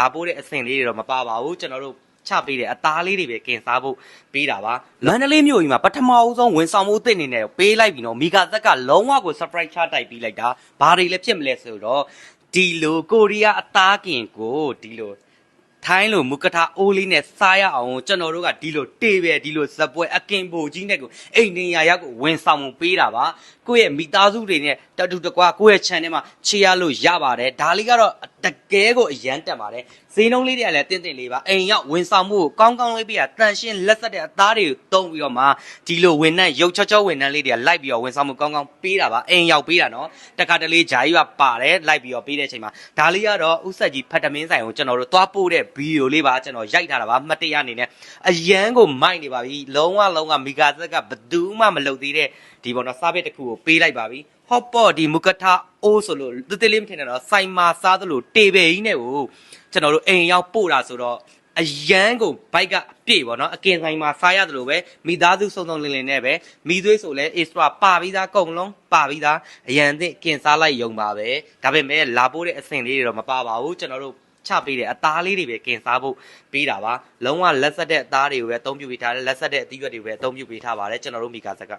လာပိုးတဲ့အဆင့်လေးတွေတော့မပါပါဘူးကျွန်တော်တို့ချပေးတယ်အသားလေးတွေပဲကင်စားဖို့ပေးတာပါမန္တလေးမြို့ကြီးမှာပထမအဆုံးဝန်ဆောင်မှုအသစ်အနေနဲ့ပေးလိုက်ပြီနော်မီဂါဇက်ကလုံးဝကို surprise ချတိုက်ပြီးလိုက်တာဘာတွေလည်းဖြစ်မလဲဆိုတော့ဒီလိုကိုရီးယားအသားကင်ကိုဒီလိုထိုင်းလိုမုကထာအိုးလေးနဲ့စားရအောင်ကျွန်တော်တို့ကဒီလိုတေးပဲဒီလိုဇပွဲအကင်ပိုကြီးနဲ့ကိုအိမ်နေရရောက်ကိုဝင်ဆောင်မှုပေးတာပါကိုယ့်ရဲ့မိသားစုတွေနဲ့တတူတကွာကိုယ့်ရဲ့ channel မှာချေရလို့ရပါတယ်ဒါလေးကတော့တကယ်ကိုအရန်တက်ပါတယ်ဈေးနှုန်းလေးတွေကလည်းတင်းတင်းလေးပါအိမ်ရောက်ဝင်ဆောင်မှုကိုကောင်းကောင်းလေးပြရတန်ရှင်းလက်ဆက်တဲ့အသားတွေကိုတုံးပြီးတော့မှဒီလိုဝင်နှံ့ရုပ်ချောချောဝင်နှံ့လေးတွေကလိုက်ပြီးတော့ဝင်ဆောင်မှုကောင်းကောင်းပေးတာပါအိမ်ရောက်ပေးတာနော်တခါတလေဂျာကြီးကပါတယ်လိုက်ပြီးတော့ပေးတဲ့အချိန်မှာဒါလေးကတော့ဥဆက်ကြီးဖတ်တမင်းဆိုင်ကိုကျွန်တော်တို့သွားပို့တဲ့ဗီဒီယိုလေးပါကျွန်တော်ရိုက်ထားတာပါမှတ်တရအနေနဲ့အရန်ကိုမိုက်နေပါပြီလုံးဝလုံးဝမီဂါဇက်ကဘယ်သူမှမလုပ်သေးတဲ့ဒီပေါ်တော့စားပစ်တစ်ခုကိုပေးလိုက်ပါပြီ ဟော့ပေါ့ဒီမုကထအိုးဆိုလို့တတိလေးမထင်နဲ့တော့စိုင်မာစားသလိုတေပေကြီးနဲ့ကိုကျွန်တော်တို့အိမ်ရောက်ပို့တာဆိုတော့အရန်ကိုဘိုက်ကအပြည့်ပေါ့နော်အကင်ဆိုင်မှာစားရတယ်လို့ပဲမိသားစုစုံစုံလင်လင်နဲ့ပဲမိသွေးဆိုလဲ extra ပါပြီးသားကုန်လုံးပါပြီးသားအရန်သင့်ကင်စားလိုက်ယုံပါပဲဒါပေမဲ့လာပို့တဲ့အဆင့်လေးတွေတော့မပါပါဘူးကျွန်တော်တို့ချပေးတယ်အသားလေးတွေပဲကင်စားဖို့ပေးတာပါလုံးဝလက်ဆက်တဲ့အသားတွေကိုပဲအသုံးပြုပေးထားတယ်လက်ဆက်တဲ့အသီးရွက်တွေပဲအသုံးပြုပေးထားပါတယ်ကျွန်တော်တို့မိကာဆက်က